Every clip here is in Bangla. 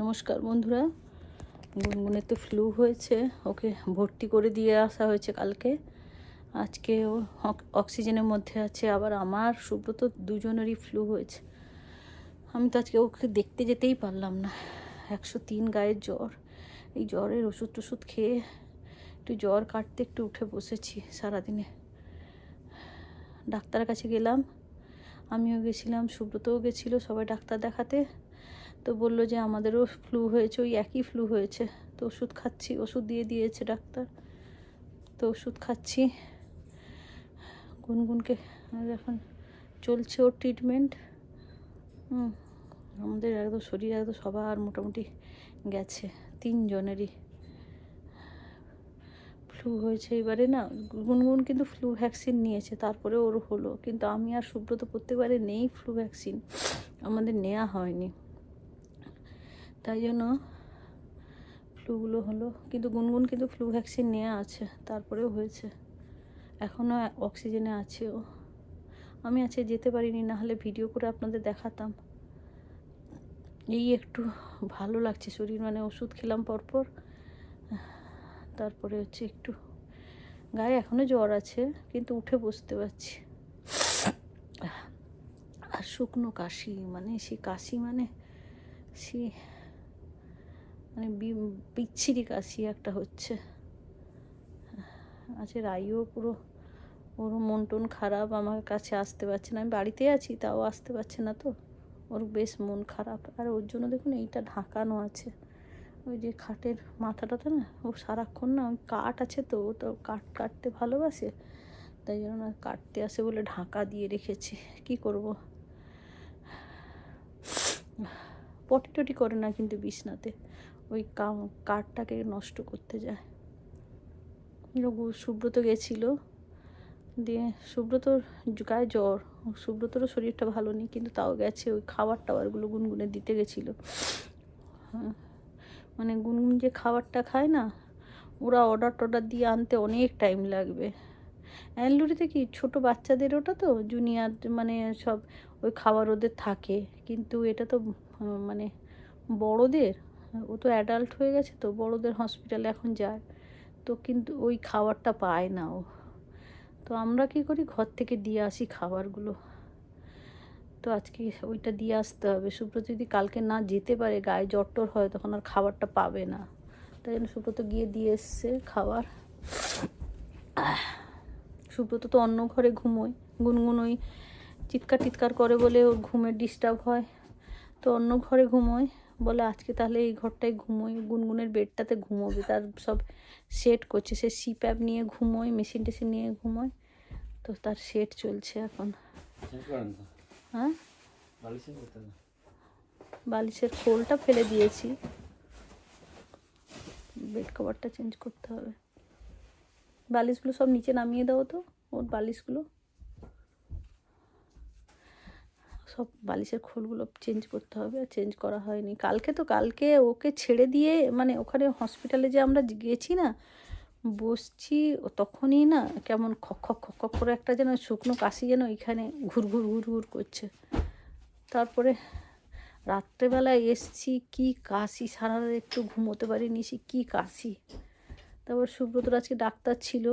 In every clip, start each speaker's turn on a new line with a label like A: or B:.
A: নমস্কার বন্ধুরা। গুনগুনের তো ফ্লু হয়েছে, ওকে ভর্তি করে দিয়ে আসা হয়েছে কালকে। আজকে ও অক্সিজেনের মধ্যে আছে, আবার আমার সুব্রত দুজনেরই ফ্লু হয়েছে। আমি তো আজকে ওকে দেখতে যেতেই পারলাম না। একশো তিন গায়ের জ্বর। এই জ্বরের ওষুধ টষুধ খেয়ে একটু জ্বর কাটতে একটু উঠে বসেছি সারাদিনে। ডাক্তারের কাছে গেলাম। আমিও গেছিলাম, সুব্রতও গেছিল সবাই ডাক্তার দেখাতে। তো বলল যে আমাদেরও ফ্লু হয়েছে, ওই একই ফ্লু হয়েছে। তো ওষুধ খাচ্ছি, ওষুধ দিয়ে দিয়েছে ডাক্তার। তো ওষুধ খাচ্ছি। গুনগুনকে আর এখন চলছে ওর ট্রিটমেন্ট হুম, আমাদের একদম শরীর একদম সবার মোটামুটি গেছে, তিনজনেরই। ফ্লু হয়েছে এবারে না, গুনগুন কিন্তু ফ্লু ভ্যাকসিন নিয়েছে, তারপরে ওর হলো। কিন্তু আমি আর সুব্রত প্রত্যেকবারে নেই ফ্লু ভ্যাকসিন আমাদের নেওয়া হয়নি। তাই জন্য ফ্লুগুলো হলো। কিন্তু গুনগুন কিন্তু ফ্লু ভ্যাকসিন নেওয়া আছে, তারপরেও হয়েছে। এখনও অক্সিজেনে আছে ও। আমি আছে যেতে পারিনি না হলে ভিডিও করে আপনাদের দেখাতাম। এই একটু ভালো লাগছে শরীর মানে ওষুধ খেলাম পরপর। তারপরে হচ্ছে একটু গায়ে এখনও জ্বর আছে, কিন্তু উঠে বসতে পারছি। আর শুকনো কাশি মানে সে কাশি মানে সে মানে বিচ্ছিরি কাশি একটা হচ্ছে। আছে রাইও পুরো, ওর মন টন খারাপ, আমার কাছে আসতে পারছে না। আমি বাড়িতে আছি, তাও আসতে পারছে না তো। ওর বেশ মন খারাপ। আর ওর জন্য দেখুন, এইটা ঢাকানো আছে। ওই যে খাটের মাথাটাতে না, ও সারাক্ষণ না ওই কাঠ আছে তো, ও তো কাঠ কাটতে ভালোবাসে। তাই জন্য কাটতে আসে বলে ঢাকা দিয়ে রেখেছি। কি করব? পটি টটি করে না কিন্তু বিছনাতে। ওই কাঠটাকে নষ্ট করতে যায়। রঘু, সুব্রত গেছিল। দিয়ে সুব্রতর গায়ে জ্বর। সুব্রতরও শরীরটা ভালো নেই, কিন্তু তাও গেছে। ওই খাবার টাবারগুলো গুনগুনে দিতে গেছিল। হ্যাঁ। মানে গুনগুন যে খাবারটা খায় না, ওরা অর্ডার টর্ডার দিয়ে আনতে অনেক টাইম লাগবে। অ্যানলুরিতে কি ছোট বাচ্চাদের ওটা তো? জুনিয়র মানে সব ওই খাবার ওদের থাকে। কিন্তু এটা তো মানে বড়দের? ও তো অ্যাডাল্ট হয়ে গেছে তো বড়দের হসপিটালে এখন যায়। তো কিন্তু ওই খাবারটা পায় না ও। তো আমরা কি করি? ঘর থেকে দিয়ে আসি খাবারগুলো। তো আজকে ওইটা দিয়ে আসতে হবে। সুব্রত যদি কালকে না যেতে পারে, গায়ে জ্বর টর হয়, তখন আর খাবারটা পাবে না। তাই জন্য সুব্রত গিয়ে দিয়ে এসছে খাবার। সুব্রত তো অন্য ঘরে ঘুমোয়। গুনগুন ওই চিৎকার টিৎকার করে বলে ওর ঘুমের ডিস্টার্ব হয়। তো অন্য ঘরে ঘুমোয়। বলে আজকে তাহলে এই ঘরটায় ঘুমোই গুনগুনের বেডটাতে ঘুমোবে। তার সব সেট করছে। সে সিপ্যাপ নিয়ে ঘুমোয় মেশিন টেশিন নিয়ে ঘুমোয়। তো তার সেট চলছে এখন। হ্যাঁ? বালিশের খোলটা ফেলে দিয়েছি। বেড কভারটা চেঞ্জ করতে হবে। বালিশগুলো সব নিচে নামিয়ে দাও তো ওর বালিশগুলো। সব বালিশের খোলগুলো চেঞ্জ করতে হবে আর চেঞ্জ করা হয়নি। কালকে তো কালকে ওকে ছেড়ে দিয়ে মানে ওখানে হসপিটালে যে আমরা গেছি না, বসছি তখনই না কেমন খক খক খক খক করে একটা যেন শুকনো কাশি যেন এখানে ঘুর ঘুর ঘুর ঘুর করছে। তারপরে রাত্রেবেলায় এসছি, কি কাশি সারা একটু ঘুমোতে পারিনি সে কী কাশি। তারপর সুব্রতর আজকে ডাক্তার ছিল।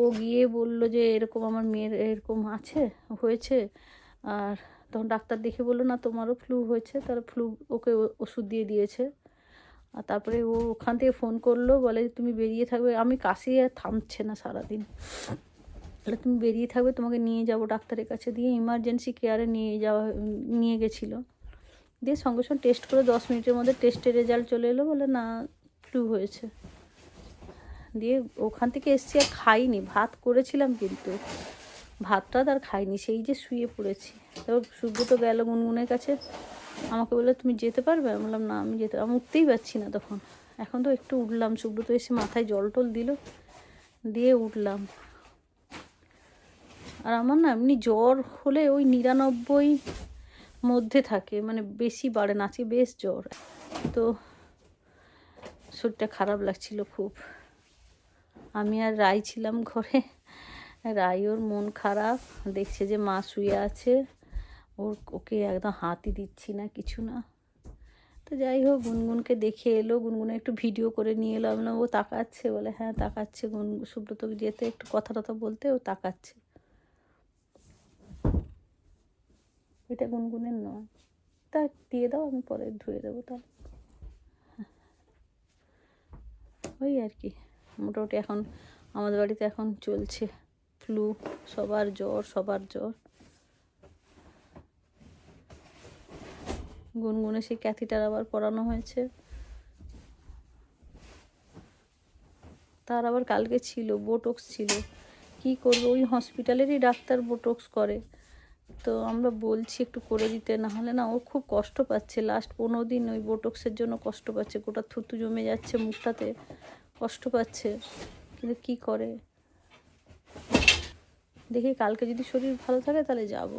A: ও গিয়ে বলল যে এরকম আমার মেয়ের এরকম আছে, হয়েছে। আর তখন ডাক্তার দেখে বলল, না, তোমারও ফ্লু হয়েছে। তার ফ্লু ওকে ওষুধ দিয়ে দিয়েছে। আর তারপরে ও ওখান থেকে ফোন করল, বলে তুমি বেরিয়ে থাকবে। আমি কাশি আর থামছে না সারাদিন। তাহলে তুমি বেরিয়ে থাকবে, তোমাকে নিয়ে যাব ডাক্তারের কাছে। দিয়ে ইমার্জেন্সি কেয়ারে নিয়ে যাওয়া নিয়ে গেছিল। দিয়ে সঙ্গে সঙ্গে টেস্ট করে দশ মিনিটের মধ্যে টেস্টের রেজাল্ট চলে এলো। বলে, না ফ্লু হয়েছে। দিয়ে ওখান থেকে এসছি আর খাইনি, ভাত করেছিলাম কিন্তু। ভাতটা আর খাইনি, সেই যে শুয়ে পড়েছি। তারপর সুব্রত গেল গুনগুনের কাছে। আমাকে বলল, তুমি যেতে পারবে? আমি বললাম, না, আমি যেতে আমি উঠতেই পারছি না তখন। এখন তো একটু উঠলাম, সুব্রত এসে মাথায় জল টল দিল, দিয়ে উঠলাম। আর আমার না এমনি জ্বর হলে ওই নিরানব্বই মধ্যে থাকে মানে বেশি বাড়ে না, আজকে বেশ জ্বর। তো শরীরটা খারাপ লাগছিল খুব। আমি আর রাই ছিলাম ঘরে। রাই ওর মন খারাপ, দেখছে যে মা শুয়ে আছে। ওর, ওকে একদম হাতই দিচ্ছি না, কিছু না। তো যাই হোক, গুনগুনকে দেখে এলো। গুনগুনে একটু ভিডিও করে নিয়ে এলো। আমি ও তাকাচ্ছে? বলে হ্যাঁ তাকাচ্ছে। গুন, সুব্রত যেতে একটু কথা টথা বলতে, ও তাকাচ্ছে। এটা গুনগুনের নয়। তা দিয়ে দাও, আমি পরে ধুয়ে দেবো তাহলে। ওই আর কি। মোটামুটি এখন আমাদের বাড়িতে এখন চলছে। ফ্লু সবার জ্বর সবার জ্বর। গুনগুনে সেই ক্যাথিটার আবার পড়ানো হয়েছে। তার আবার কালকে ছিল বোটক্স ছিল। কি করব? ওই হসপিটালেরই ডাক্তার বোটক্স করে। তো আমরা বলছি একটু করে দিতে না হলে না ও খুব কষ্ট পাচ্ছে। লাস্ট পনেরো দিন ওই বোটক্সের জন্য কষ্ট পাচ্ছে। গোটা থুতু জমে যাচ্ছে মুখটাতে, কষ্ট পাচ্ছে। কিন্তু কি করে? দেখি কালকে যদি শরীর ভালো থাকে তাহলে যাব।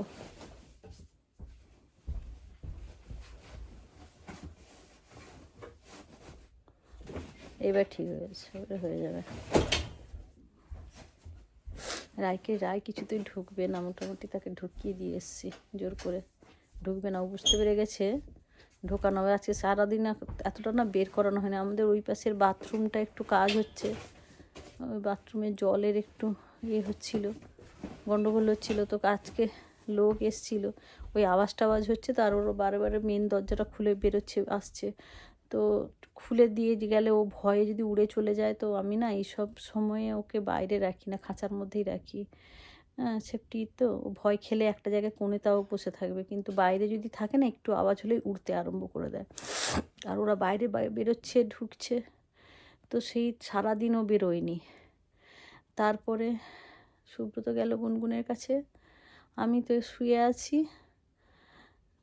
A: এবার ঠিক হয়েছে হয়ে যাবে। রায়কে রায় কিছুতেই ঢুকবে না, মোটামুটি তাকে ঢুকিয়ে দিয়ে এসছি, জোর করে। ঢুকবে না, ও বুঝতে পেরে গেছে। ঢোকানো হবে। আজকে সারাদিন এতটা না বের করানো হয় না আমাদের ওই পাশের বাথরুমটা একটু কাজ হচ্ছে। ওই বাথরুমে জলের একটু ইয়ে হচ্ছিল। গন্ডগোল হচ্ছিল, তো আজকে লোক এসছিল। ওই আওয়াজ টাওয়াজ হচ্ছে, তার ওর বারে বারে মেন দরজাটা খুলে বেরোচ্ছে, আসছে। তো খুলে দিয়ে গেলে ও ভয়ে যদি উড়ে চলে যায়, তো আমি না এইসব সময়ে ওকে বাইরে রাখি না, খাঁচার মধ্যেই রাখি। হ্যাঁ সেফটি তো ভয় খেলে একটা জায়গায় কোণে তাও বসে থাকবে, কিন্তু বাইরে যদি থাকে না, একটু আওয়াজ হলেই উড়তে আরম্ভ করে দেয়। আর ওরা বাইরে বেরোচ্ছে, ঢুকছে, তো সেই সারাদিনও বেরোয়নি। তারপরে সুব্রত গেল গুনগুনের কাছে। আমি তো শুয়ে আছি।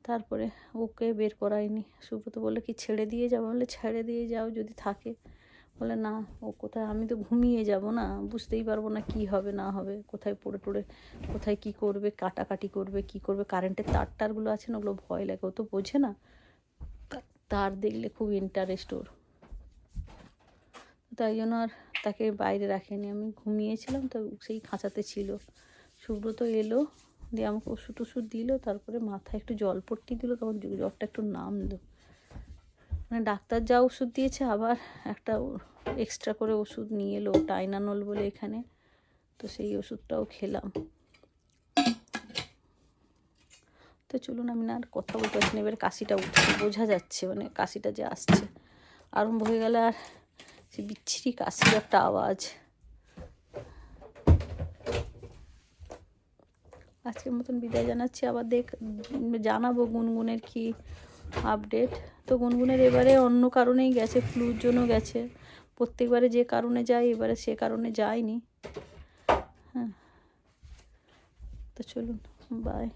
A: তারপরে ওকে বের করায়নি সুব্রত বলে কি ছেড়ে দিয়ে যাব? বলে ছেড়ে দিয়ে যাও যদি থাকে। বলে না, ও কোথায়? আমি তো ঘুমিয়ে যাব না। বুঝতেই পারব না কি হবে, না হবে। কোথায় পড়ে টড়ে, কোথায় কি করবে, কাটাকাটি করবে, কি করবে? কারেন্টের তার টারগুলো আছে না, ওগুলো ভয় লাগে। ও তো বোঝে না। তার দেখলে খুব ইন্টারেস্ট ওর। তাই জন্য আর তাকে বাইরে রাখেনি। আমি ঘুমিয়েছিলাম তো সেই খাঁচাতে ছিল। সুব্রত এলো, দিয়ে আমাকে ওষুধ টষুধ দিল, তারপরে মাথায় একটু জল পট্টি দিল, তখন জ্বরটা একটু নামলো। মানে ডাক্তার যা ওষুধ দিয়েছে, আবার একটা এক্সট্রা করে ওষুধ নিয়ে এলো, টাইনানল বলে এখানে। তো সেই ওষুধটাও খেলাম। তো চলুন, আমি না আর কথা বলতে পারছি না। এবার কাশিটা উঠছে, বোঝা যাচ্ছে মানে কাশিটা যে আসছে। আরম্ভ হয়ে গেলে আর সে বিচ্ছিরি কাশির একটা আওয়াজ। আজকের মতন বিদায় জানাচ্ছি। আবার দেখ, জানাব গুনগুনের কি আপডেট তো গুনগুনের এবারে অন্য কারণেই গেছে ফ্লুর জন্য গেছে। প্রত্যেকবারে যে কারণে যায়, এবারে সে কারণে যায়নি। হ্যাঁ। তো চলুন বাই